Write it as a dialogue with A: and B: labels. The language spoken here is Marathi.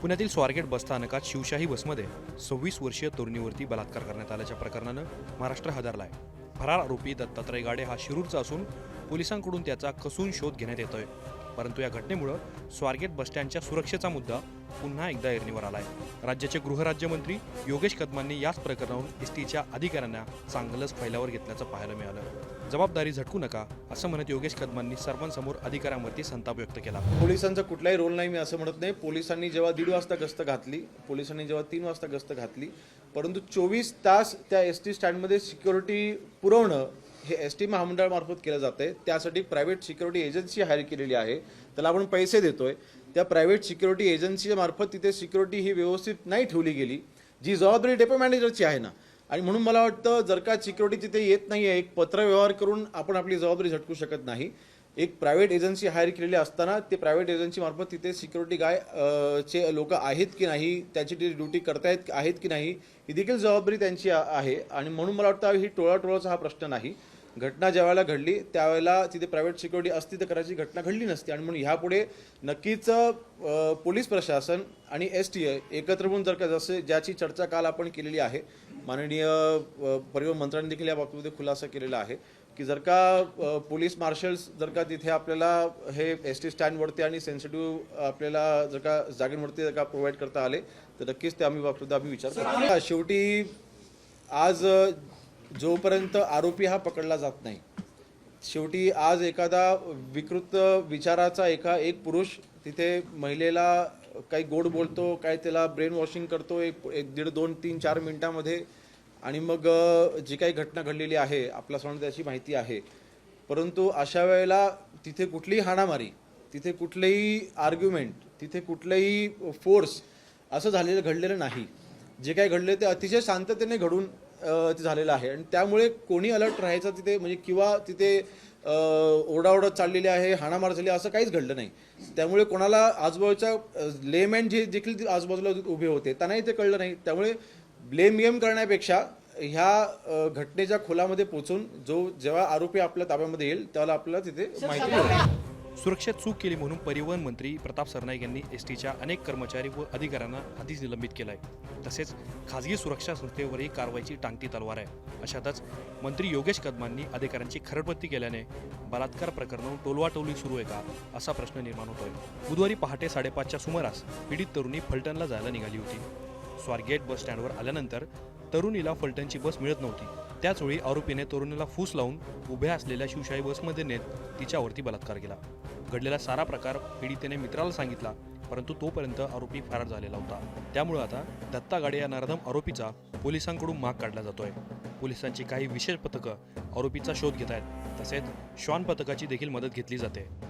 A: पुण्यातील स्वारगेट बसस्थानकात शिवशाही बसमध्ये सव्वीस वर्षीय तरुणीवरती बलात्कार करण्यात आल्याच्या प्रकरणानं महाराष्ट्र आहे फरार आरोपी दत्तात्रय गाडे हा शिरूरचा असून पोलिसांकडून त्याचा कसून शोध घेण्यात येतोय. परंतु या घटनेमुळं स्वारगेट बसस्टँडच्या सुरक्षेचा मुद्दा पुन्हा एकदा ऐरणीवर आलाय. राज्याचे गृहराज्यमंत्री योगेश कदमांनी याच प्रकरणावरून एस टीच्या अधिकाऱ्यांना चांगलंच फैलावर घेतल्याचं पाहायला मिळालं. जबाबदारी झटकू नका असं म्हणत योगेश कदमांनी सर्वांसमोर अधिकाऱ्यांवरती संताप व्यक्त केला.
B: पोलिसांचा कुठलाही रोल नाही मी असं म्हणत नाही. पोलिसांनी जेव्हा दीड वाजता गस्त घातली पोलिसांनी जेव्हा तीन वाजता गस्त घातली परंतु चोवीस तास त्या एस टी स्टँडमध्ये सिक्युरिटी पुरवणं हे एस टी महामंडळामार्फत केलं जातं आहे त्यासाठी प्रायव्हेट सिक्युरिटी एजन्सी हायर केलेली आहे. त्याला आपण पैसे देतोय. त्या प्रायव्हेट सिक्युरिटी एजन्सीच्या मार्फत तिथे सिक्युरिटी ही व्यवस्थित नाही ठेवली गेली. जी जबाबदारी डेपो मॅनेजरची आहे ना आणि म्हणून मला वाटतं जर का सिक्युरिटी तिथे येत नाही आहे एक पत्रव्यवहार करून आपण आपली जबाबदारी झटकू शकत नाही. एक प्रायव्हेट एजन्सी हायर केलेली असताना ते प्रायव्हेट एजन्सीमार्फत तिथे सिक्युरिटी गाय चे लोक आहेत की नाही त्याची ती ड्युटी करतायत आहेत की नाही ही देखील जबाबदारी त्यांची आहे. आणि म्हणून मला वाटतं ही टोळाटोळाचा हा प्रश्न नाही. घटना ज्या वेळेला घडली त्यावेळेला तिथे प्रायव्हेट सिक्युरिटी असती तर करायची घटना घडली नसती. आणि म्हणून ह्यापुढे नक्कीच पोलीस प्रशासन आणि एस टी आय एकत्र होऊन जर का जसे ज्याची चर्चा काल आपण केलेली आहे माननीय परिवहन मंत्र्यांनी देखील या बाबतीमध्ये खुलासा केलेला आहे की जर का पोलीस मार्शल्स जर का तिथे आपल्याला हे एस टी स्टँडवरती आणि सेन्सिटिव्ह आपल्याला जर का जागेवरती जर का प्रोव्हाइड करता आले तर नक्कीच ते आम्ही बाबतीत आम्ही विचार शेवटी आज जोपर्यंत आरोपी हा पकडला जात नाही शेवटी आज एखादा विकृत विचाराचा एका एक पुरुष तिथे महिलेला काही गोड बोलतो काय त्याला ब्रेन वॉशिंग करतो एक एक दीड दोन तीन चार मिनिटामध्ये आणि मग जी काही घटना घडलेली आहे आपल्यासमोर त्याची माहिती आहे. परंतु अशा वेळेला तिथे कुठलीही हाणामारी तिथे कुठलेही आर्ग्युमेंट तिथे कुठलंही फोर्स असं झालेलं घडलेलं नाही. जे काही घडले ते अतिशय शांततेने घडून ते झालेलं आहे. आणि त्यामुळे कोणी अलर्ट राहायचं तिथे म्हणजे किंवा तिथे अ, ओरडाओरड चाललेली आहे हाणामार झाली असं काहीच घडलं नाही. त्यामुळे कोणाला आजूबाजूच्या लेमॅन जे देखील आजूबाजूला उभे होते त्यांनाही ते कळलं नाही. त्यामुळे ब्लेम गेम करण्यापेक्षा ह्या घटनेच्या खोलामध्ये पोहोचून जो जेव्हा आरोपी आपल्या ताब्यामध्ये येईल त्याला आपल्याला तिथे माहिती
A: सुरक्षेत चूक केली म्हणून परिवहन मंत्री प्रताप सरनाईक यांनी एस टीच्या अनेक कर्मचारी व अधिकाऱ्यांना आधीच निलंबित केलं आहे तसेच खासगी सुरक्षा संस्थेवरही कारवाईची टांगती तलवार आहे. अशातच मंत्री योगेश कदमांनी अधिकाऱ्यांची खरडपत्ती केल्याने बलात्कार प्रकरणं टोलवाटोली सुरू आहे का असा प्रश्न निर्माण होतोय. बुधवारी पहाटे साडेपाचच्या सुमारास पीडित तरुणी फलटणला जायला निघाली होती. स्वारगेट बस स्टँडवर आल्यानंतर तरुणीला फलटणची बस मिळत नव्हती. त्याचवेळी आरोपीने तरुणीला फूस लावून उभ्या असलेल्या शिवशाही बसमध्ये नेत तिच्यावरती बलात्कार केला. घडलेला सारा प्रकार पीडितेने मित्राला सांगितला परंतु तोपर्यंत आरोपी फरार झालेला होता. त्यामुळे आता दत्ता गाडे या नरधम आरोपीचा पोलिसांकडून माग काढला जातोय. पोलिसांची काही विशेष पथकं आरोपीचा शोध घेत आहेत तसेच श्वान पथकाची देखील मदत घेतली जाते.